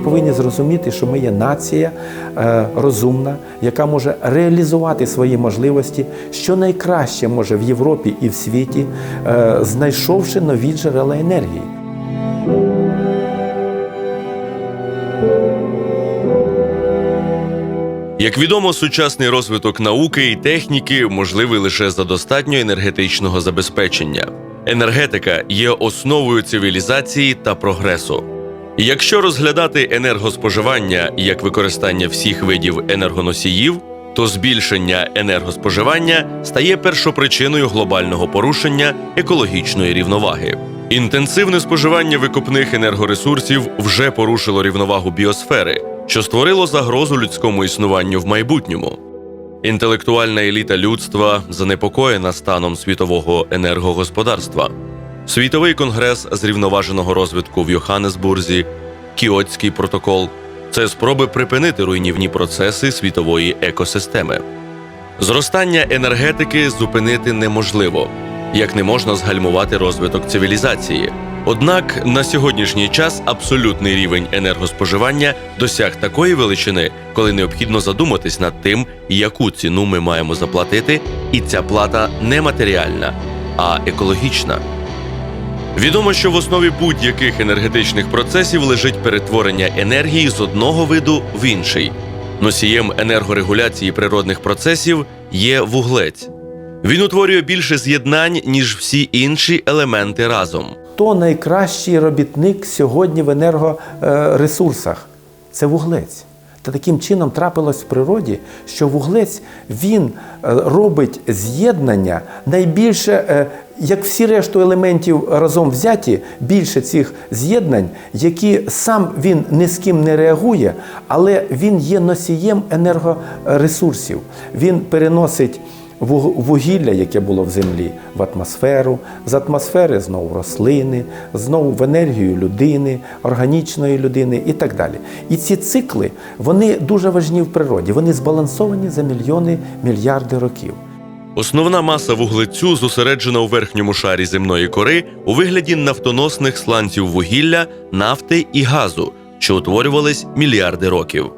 повинні зрозуміти, що ми є нація е, розумна, яка може реалізувати свої можливості, що найкраще може в Європі і в світі, е, знайшовши нові джерела енергії. Як відомо, сучасний розвиток науки і техніки можливий лише за достатньо енергетичного забезпечення. Енергетика є основою цивілізації та прогресу. Якщо розглядати енергоспоживання як використання всіх видів енергоносіїв, то збільшення енергоспоживання стає першопричиною глобального порушення екологічної рівноваги. Інтенсивне споживання викопних енергоресурсів вже порушило рівновагу біосфери, що створило загрозу людському існуванню в майбутньому. Інтелектуальна еліта людства занепокоєна станом світового енергогосподарства. Світовий конгрес зрівноваженого розвитку в Йоханнесбурзі, Кіотський протокол це спроби припинити руйнівні процеси світової екосистеми. Зростання енергетики зупинити неможливо, як не можна згальмувати розвиток цивілізації. Однак на сьогоднішній час абсолютний рівень енергоспоживання досяг такої величини, коли необхідно задуматись над тим, яку ціну ми маємо заплатити, і ця плата не матеріальна, а екологічна. Відомо, що в основі будь-яких енергетичних процесів лежить перетворення енергії з одного виду в інший. Носієм енергорегуляції природних процесів є вуглець. Він утворює більше з'єднань, ніж всі інші елементи разом. Хто найкращий робітник сьогодні в енергоресурсах? Це вуглець. Та таким чином трапилось в природі, що вуглець він е, робить з'єднання найбільше, е, як всі решту елементів разом взяті, більше цих з'єднань, які сам він ні з ким не реагує, але він є носієм енергоресурсів. Він переносить вугілля, яке було в землі, в атмосферу, з атмосфери знову рослини, знову в енергію людини, органічної людини і так далі. І ці цикли вони дуже важні в природі. Вони збалансовані за мільйони мільярди років. Основна маса вуглецю зосереджена у верхньому шарі земної кори у вигляді нафтоносних сланців вугілля, нафти і газу, що утворювались мільярди років.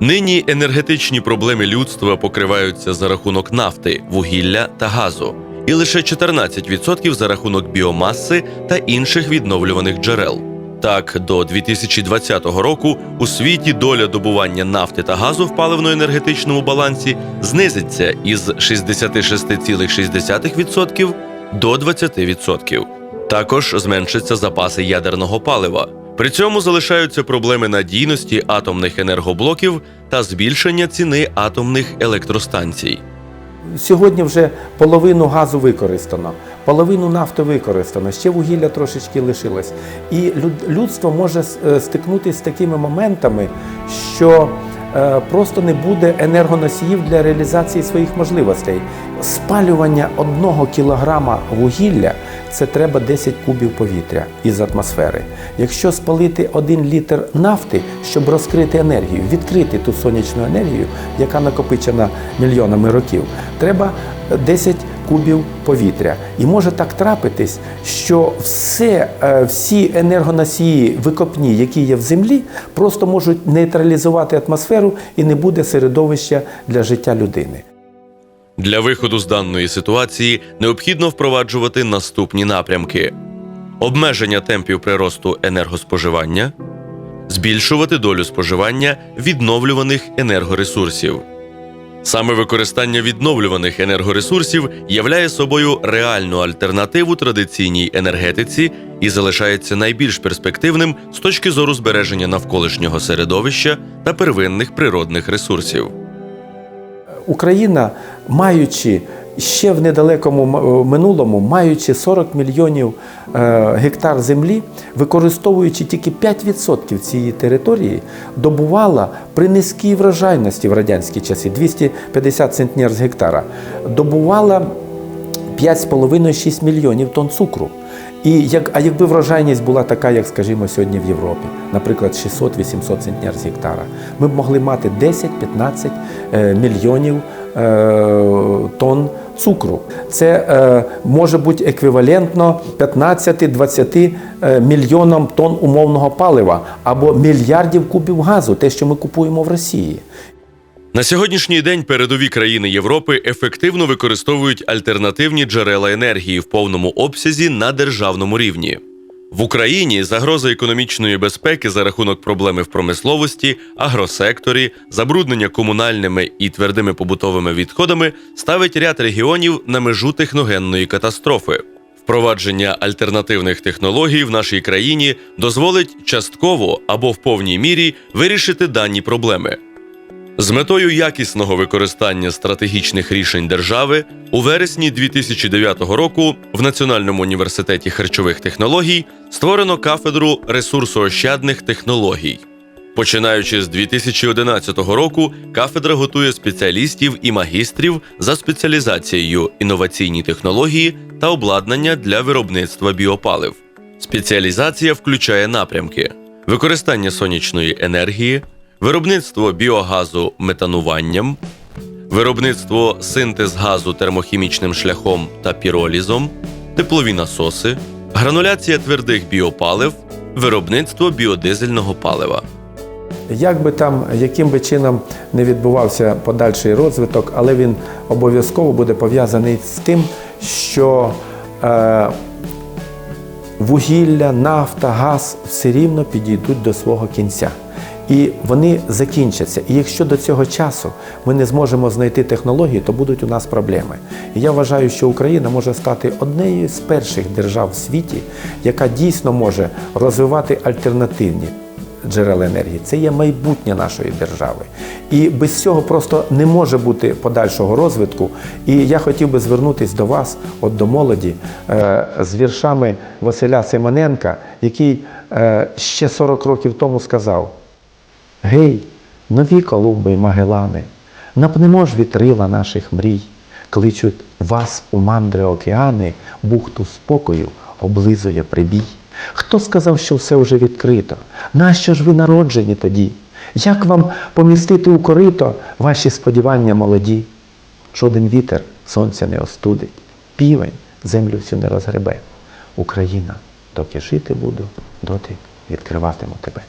Нині енергетичні проблеми людства покриваються за рахунок нафти, вугілля та газу, і лише 14% за рахунок біомаси та інших відновлюваних джерел. Так, до 2020 року у світі доля добування нафти та газу в паливно-енергетичному балансі знизиться із 66,6% до 20%. Також зменшаться запаси ядерного палива. При цьому залишаються проблеми надійності атомних енергоблоків та збільшення ціни атомних електростанцій. Сьогодні вже половину газу використано, половину нафти використано, ще вугілля трошечки лишилось. І люд- людство може е, стикнутися з такими моментами, що просто не буде енергоносіїв для реалізації своїх можливостей. Спалювання одного кілограма вугілля це треба 10 кубів повітря із атмосфери. Якщо спалити один літр нафти, щоб розкрити енергію, відкрити ту сонячну енергію, яка накопичена мільйонами років, треба 10 кубів повітря. І може так трапитись, що все, е, всі енергоносії викопні, які є в землі, просто можуть нейтралізувати атмосферу і не буде середовища для життя людини. Для виходу з даної ситуації необхідно впроваджувати наступні напрямки: обмеження темпів приросту енергоспоживання, збільшувати долю споживання відновлюваних енергоресурсів. Саме використання відновлюваних енергоресурсів являє собою реальну альтернативу традиційній енергетиці і залишається найбільш перспективним з точки зору збереження навколишнього середовища та первинних природних ресурсів. Україна, маючи ще в недалекому минулому, маючи 40 мільйонів е, гектар землі, використовуючи тільки 5% цієї території, добувала при низькій врожайності в радянські часи 250 центнер з гектара, добувала 5,5-6 мільйонів тонн цукру. І як, а якби врожайність була така, як, скажімо, сьогодні в Європі, наприклад, 600-800 центнер з гектара, ми б могли мати 10-15 е, мільйонів е, тонн цукру. Це е, може бути еквівалентно 15-20 е, мільйонам тонн умовного палива або мільярдів кубів газу, те, що ми купуємо в Росії. На сьогоднішній день передові країни Європи ефективно використовують альтернативні джерела енергії в повному обсязі на державному рівні. В Україні загроза економічної безпеки за рахунок проблеми в промисловості, агросекторі, забруднення комунальними і твердими побутовими відходами ставить ряд регіонів на межу техногенної катастрофи. Впровадження альтернативних технологій в нашій країні дозволить частково або в повній мірі вирішити дані проблеми. З метою якісного використання стратегічних рішень держави у вересні 2009 року в Національному університеті харчових технологій створено кафедру ресурсоощадних технологій. Починаючи з 2011 року, кафедра готує спеціалістів і магістрів за спеціалізацією інноваційні технології та обладнання для виробництва біопалив. Спеціалізація включає напрямки: використання сонячної енергії, виробництво біогазу метануванням, виробництво синтез газу термохімічним шляхом та піролізом, теплові насоси, грануляція твердих біопалив, виробництво біодизельного палива. Як би там, яким би чином не відбувався подальший розвиток, але він обов'язково буде пов'язаний з тим, що е, вугілля, нафта, газ все рівно підійдуть до свого кінця. І вони закінчаться. І якщо до цього часу ми не зможемо знайти технології, то будуть у нас проблеми. І я вважаю, що Україна може стати однією з перших держав в світі, яка дійсно може розвивати альтернативні джерела енергії. Це є майбутнє нашої держави. І без цього просто не може бути подальшого розвитку. І я хотів би звернутися до вас, от до молоді, е, з віршами Василя Симоненка, який е, ще 40 років тому сказав: Гей, нові Колумби й Магелани, напнемо ж вітрила наших мрій, кличуть вас у мандри океани, бухту спокою облизує прибій. Хто сказав, що все вже відкрито? Нащо ж ви народжені тоді? Як вам помістити у корито ваші сподівання молоді? Жоден вітер сонця не остудить, півень землю всю не розгребе. Україна, доки жити буду, доти відкриватиму тебе.